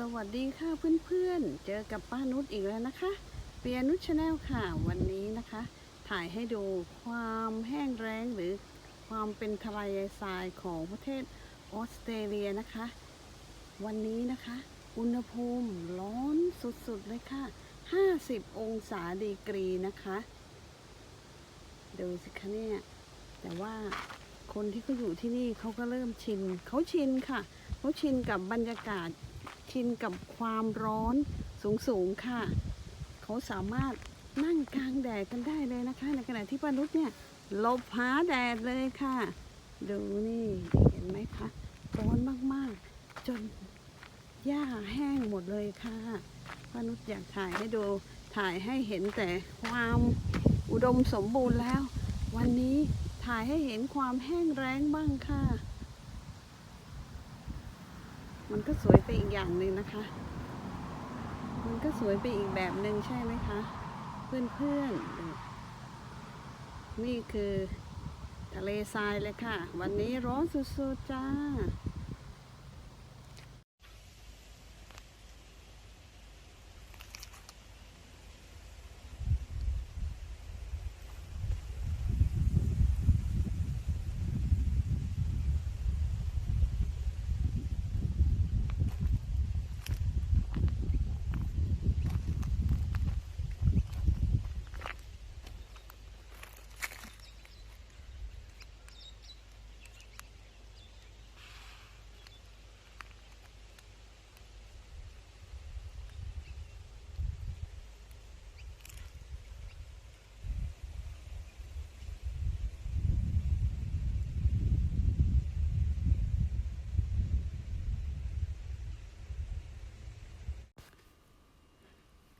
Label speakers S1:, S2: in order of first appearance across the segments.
S1: สวัสดีค่ะเพื่อนๆ เจอกับป้านุชอีกแล้วนะคะ เปียนุชชาแนลค่ะ วันนี้นะคะ ถ่ายให้ดูความแห้งแล้งหรือความเป็นทะเลทรายของประเทศออสเตรเลียนะคะ วันนี้นะคะ อุณหภูมิร้อนสุดๆเลยค่ะ 50 องศาดีกรีนะคะ ดูสิคะเนี่ย แต่ว่าคนที่เขาอยู่ที่นี่เขาก็เริ่มชินเขาชินค่ะเขาชินกับบรรยากาศ ชินกับความร้อนสูงๆค่ะ เขาสามารถนั่งกลางแดดกันได้เลยนะคะ ในขณะที่ป้านุชเนี่ยหลบหาแดดเลยค่ะ ดูนี่เห็นไหมคะร้อนมากๆ จนหญ้าแห้งหมดเลยค่ะป้านุชอยากถ่ายให้ดูถ่ายให้เห็นแต่ความอุดมสมบูรณ์แล้ว วันนี้ถ่ายให้เห็นความแห้งแล้งบ้างค่ะ มันก็สวยไปอีกอย่างหนึ่งนะคะ มันก็สวยไปอีกแบบหนึ่งใช่ไหมคะ เพื่อนๆ นี่คือทะเลทรายเลยค่ะ วันนี้ร้อนสุดๆจ้า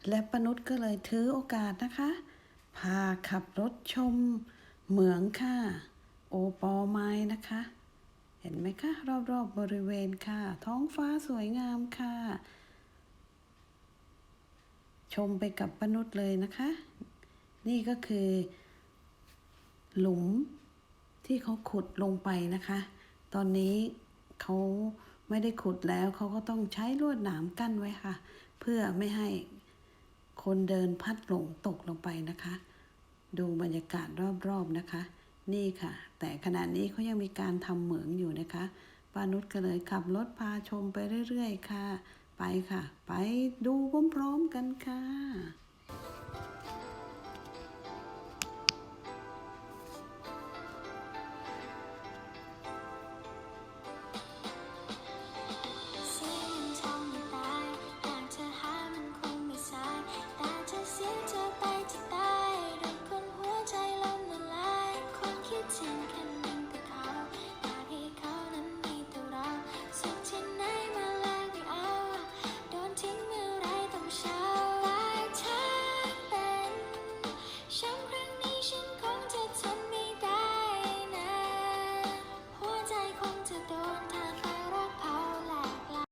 S1: และปนุษย์ก็เลยถือโอกาสนะคะ พาขับรถชมเหมืองค่ะ โอปอไม้นะคะ เห็นไหมคะรอบๆบบริเวณค่ะ ท้องฟ้าสวยงามค่ะ ชมไปกับปนุษย์เลยนะคะ นี่ก็คือ หลุมที่เขาขุดลงไปนะคะ ตอนนี้เขาไม่ได้ขุดแล้วเขาก็ต้องใช้ลวดหนามกั้นไว้ค่ะ เพื่อไม่ให้ คนเดินพัดหลงตกลงไปนะคะ ดูบรรยากาศรอบๆนะคะ นี่ค่ะ แต่ขณะนี้เขายังมีการทำเหมืองอยู่นะคะปานุชก็เลยขับรถพาชมไปเรื่อยๆค่ะ ไปค่ะ ไปดูพร้อมๆกันค่ะ